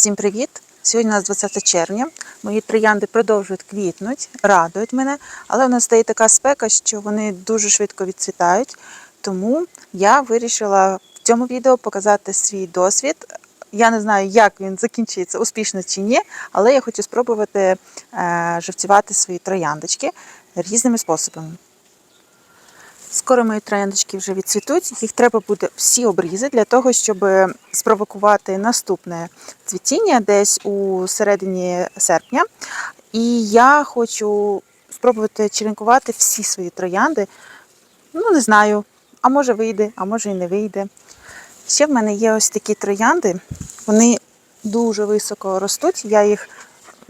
Всім привіт! Сьогодні у нас 20 червня. Мої троянди продовжують квітнуть, радують мене, але у нас стає така спека, що вони дуже швидко відцвітають. Тому я вирішила в цьому відео показати свій досвід. Я не знаю, як він закінчиться, успішно чи ні, але я хочу спробувати е, живцювати свої трояндочки різними способами. Скоро мої трояндочки вже відцвітуть. Їх треба буде всі обрізати для того, щоб спровокувати наступне цвітіння десь у середині серпня. І я хочу спробувати черенкувати всі свої троянди. Ну, не знаю, а може вийде, а може і не вийде. Ще в мене є ось такі троянди. Вони дуже високо ростуть. Я їх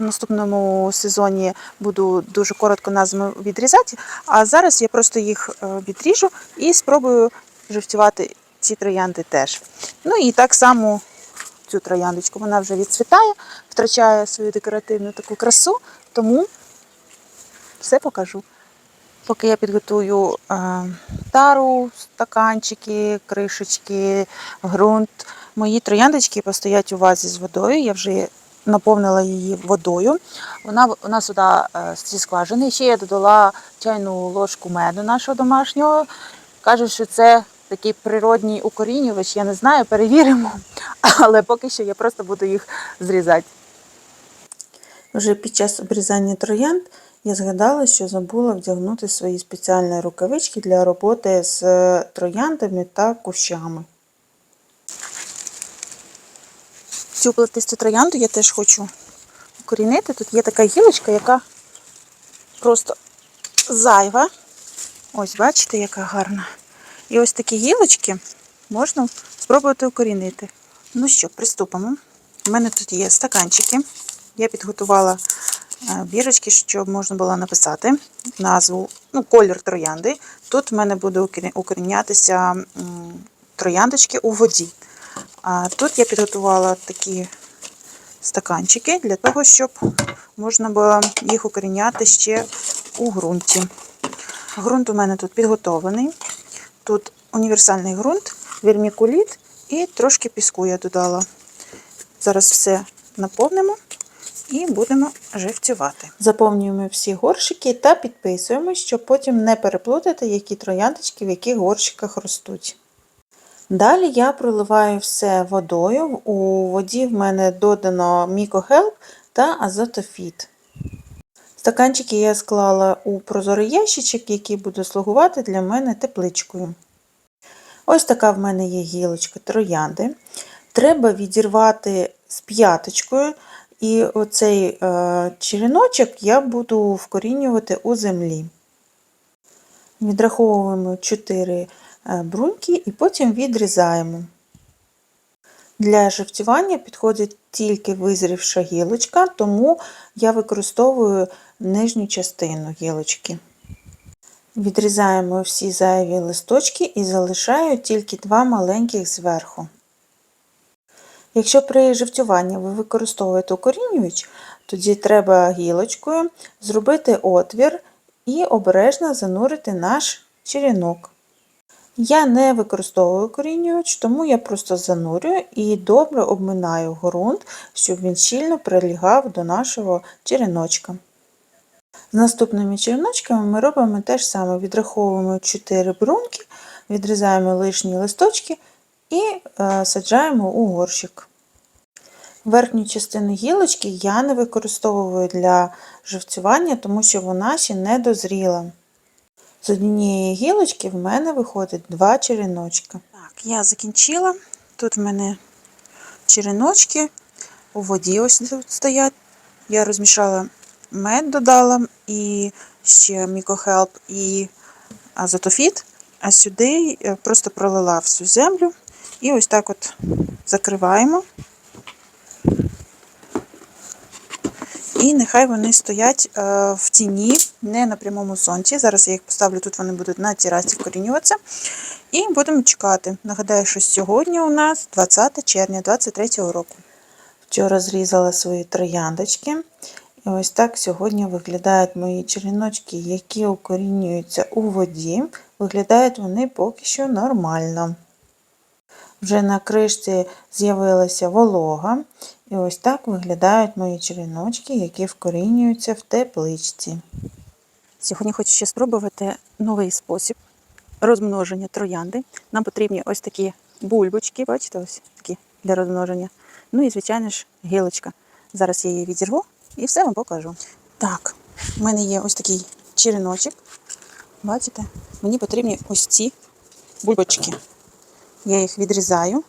наступному сезоні буду дуже коротко на зиму відрізати. А зараз я просто їх е, відріжу і спробую живцювати ці троянди теж. Ну і так само цю трояндочку вона вже відцвітає, втрачає свою декоративну таку красу, тому все покажу. Поки я підготую е, тару, стаканчики, кришечки, ґрунт, мої трояндочки постоять у вазі з водою. Я вже наповнила її водою. Вона нас сюди е, зі скважини. Ще я додала чайну ложку меду нашого домашнього. Кажуть, що це такий природній укорінювач, я не знаю, перевіримо. Але поки що я просто буду їх зрізати. Вже під час обрізання троянд я згадала, що забула вдягнути свої спеціальні рукавички для роботи з трояндами та кущами. Цю плетисту троянду я теж хочу укорінити. Тут є така гілочка, яка просто зайва. Ось, бачите, яка гарна. І ось такі гілочки можна спробувати укорінити. Ну що, приступимо. У мене тут є стаканчики. Я підготувала е, бірочки, щоб можна було написати назву, ну, колір троянди. Тут в мене буде укорінятися трояндочки у воді. А тут я підготувала такі стаканчики для того, щоб можна було їх укоріняти ще у ґрунті. Ґрунт у мене тут підготовлений. Тут універсальний ґрунт, вермікуліт і трошки піску я додала. Зараз все наповнимо і будемо живцювати. Заповнюємо всі горщики та підписуємо, щоб потім не переплутати, які трояндочки в яких горщиках ростуть. Далі я проливаю все водою. У воді в мене додано мікохелп та азотофіт. Стаканчики я склала у прозорий ящичок, який буде слугувати для мене тепличкою. Ось така в мене є гілочка троянди. Треба відірвати з п'яточкою, і оцей е, череночок я буду вкорінювати у землі. Відраховуємо 4 е, бруньки і потім відрізаємо. Для живцювання підходить тільки визрівша гілочка, тому я використовую нижню частину гілочки. Відрізаємо всі зайві листочки і залишаю тільки два маленьких зверху. Якщо при живцюванні ви використовуєте укорінювач, тоді треба гілочкою зробити отвір і обережно занурити наш черенок. Я не використовую укорінювач, тому я просто занурюю і добре обминаю ґрунт, щоб він щільно прилягав до нашого череночка. З наступними череночками ми робимо те ж саме: відраховуємо 4 брунки, відрізаємо лишні листочки і е, саджаємо у горщик. Верхню частину гілочки я не використовую для живцювання, тому що вона ще не дозріла. З однієї гілочки в мене виходить два череночка. Так, я закінчила. Тут в мене череночки у воді ось тут стоять. Я розмішала мед, додала і ще мікохелп і азотофіт, а сюди я просто пролила всю землю і ось так от закриваємо. І нехай вони стоять е, в тіні, не на прямому сонці. Зараз я їх поставлю, тут вони будуть на терасі вкорінюватися. І будемо чекати. Нагадаю, що сьогодні у нас 20 червня 2023 року. Вчора зрізала свої трояндочки. І ось так сьогодні виглядають мої черіночки, які укорінюються у воді. Виглядають вони поки що нормально. Вже на кришці з'явилася волога. І ось так виглядають мої череночки, які вкорінюються в тепличці. Сьогодні хочу ще спробувати новий спосіб розмноження троянди. Нам потрібні ось такі бульбочки, бачите, ось такі для розмноження. Ну і, звичайно ж, гілочка. Зараз я її відірву і все вам покажу. Так, в мене є ось такий череночок. Бачите? Мені потрібні ось ці бульбочки. Я їх відрізаю.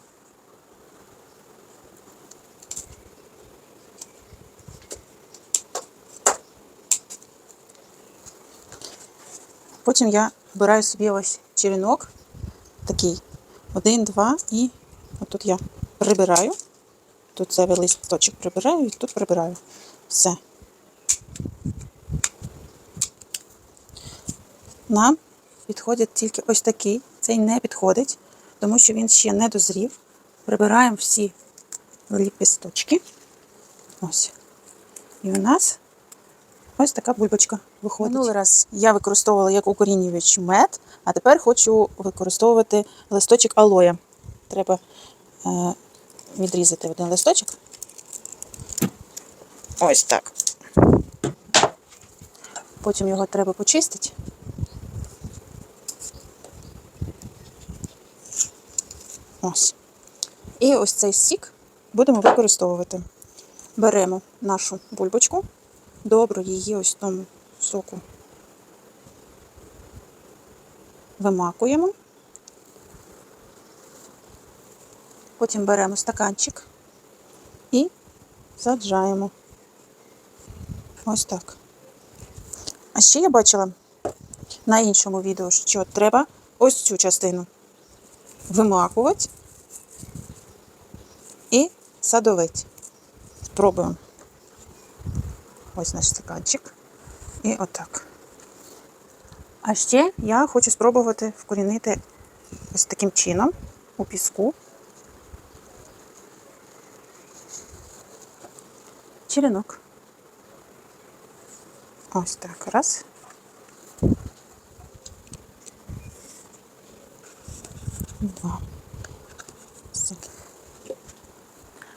Потім я обираю собі ось черенок такий. Один, два і отут я прибираю. Тут зайвий листочок прибираю і тут прибираю. Все. Нам підходить тільки ось такий. Цей не підходить, тому що він ще не дозрів. Прибираємо всі ліпісточки. Ось. І у нас ось така бульбочка виходить. Минулий раз я використовувала як укорінювач мед, а тепер хочу використовувати листочок алоя. Треба е, відрізати один листочок. Ось так. Потім його треба почистити. Ось. І ось цей сік будемо використовувати. Беремо нашу бульбочку, добре її ось тому соку вимакуємо. Потім беремо стаканчик і саджаємо. Ось так. А ще я бачила на іншому відео, що треба ось цю частину вимакувати і садовити. Спробуємо. Ось наш стаканчик. І отак. А ще я хочу спробувати вкорінити ось таким чином у піску. Черенок. Ось так. Раз. Два.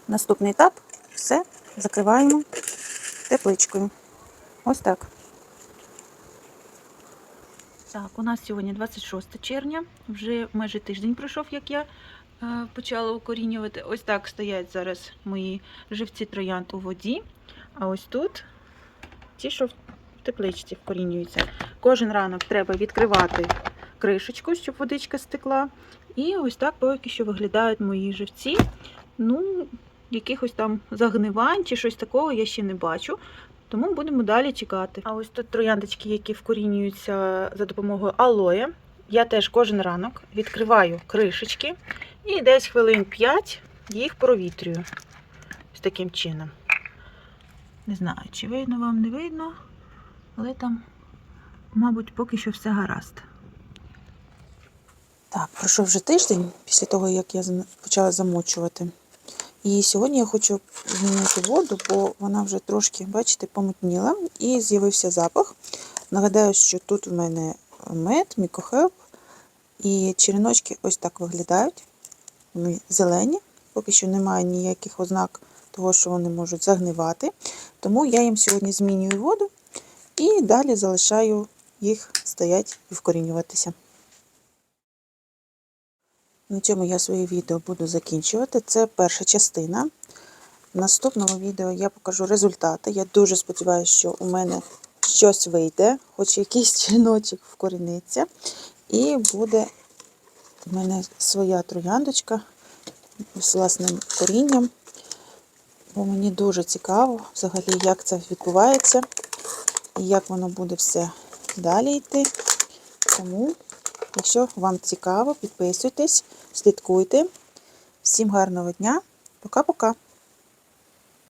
Наступний етап. Все. Закриваємо тепличкою. Ось так. Так, у нас сьогодні 26 червня, вже майже тиждень пройшов, як я е, почала укорінювати. Ось так стоять зараз мої живці троянд у воді. А ось тут ті, що в тепличці вкорінюються. Кожен ранок треба відкривати кришечку, щоб водичка стекла. І ось так поки що виглядають мої живці. Ну, якихось там загнивань чи щось такого я ще не бачу. Тому будемо далі чекати. А ось тут трояндочки, які вкорінюються за допомогою алоє. Я теж кожен ранок відкриваю кришечки і десь хвилин 5 їх провітрюю. Ось таким чином. Не знаю, чи видно вам не видно, але там, мабуть, поки що все гаразд. Так, пройшов вже тиждень після того, як я почала замочувати. І сьогодні я хочу змінити воду, бо вона вже трошки, бачите, помутніла і з'явився запах. Нагадаю, що тут в мене мед, мікохелп, і череночки ось так виглядають. Вони зелені, поки що немає ніяких ознак того, що вони можуть загнивати. Тому я їм сьогодні змінюю воду і далі залишаю їх стоять і вкорінюватися. На цьому я своє відео буду закінчувати. Це перша частина. В наступному відео я покажу результати. Я дуже сподіваюся, що у мене щось вийде, хоч якийсь чиночок вкоріниться. І буде в мене своя трояндочка з власним корінням. Бо мені дуже цікаво взагалі, як це відбувається і як воно буде все далі йти. Тому, якщо вам цікаво, підписуйтесь, слідкуйте. Всім гарного дня. Пока-пока.